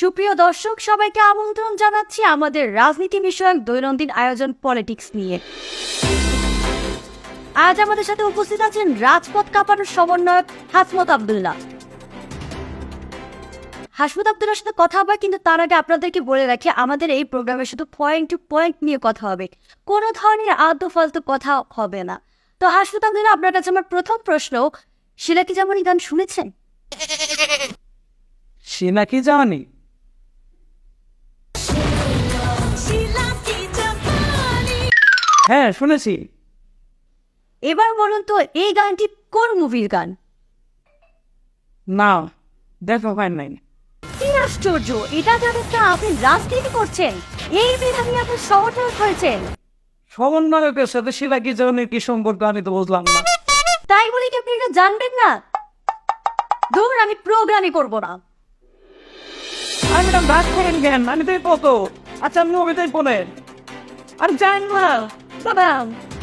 সুপ্রিয় দর্শক, সবাইকে আমন্ত্রণ জানাচ্ছি আমাদের রাজনীতি বিষয়ক দৈনন্দিন আয়োজন পলিটিক্স নিয়ে। আজ আমাদের সাথে উপস্থিত আছেন রাজপথ কাপানোর সমন্বয়ক হাসমত আবদুল্লাহ। হাসমত আবদুল্লার সাথে কথা হবে, কিন্তু তার আগে আপনাদেরকে বলে রাখি, আমাদের এই প্রোগ্রামে শুধু পয়েন্ট টু পয়েন্ট নিয়ে কথা হবে। কোনো ধরনের আদ্য ফালতু কথা হবে না। তো হাসমত আবদুল্লাহ, আপনার কাছে আমার প্রথম প্রশ্ন শিলা কি যেমন গান শুনেছেন? নাকি জানি হ্যাঁ শুনেছি। এবার বলুন তো এই গানটি কোন মুভির গান? না দেখা হয় নাই কি আশ্চর্য! এটা জানেন না আপনি রাজনীতি করছেন। এই বিধানে আপনি সমর্থন করেছেন। সমন্বয়কের সাথে শিলা কি জানি কি সম্পর্ক আমি তো বুঝলাম না। তাই বলে কি আপনি এটা জানবেন না? ধরুন আমি প্রোগ্রামই করব না। আমি ম্যাডাম রাগ করেন কেন? আমি তো কত। আচ্ছা আমি অভিনয় বলেন আর জানি না Bye-bye.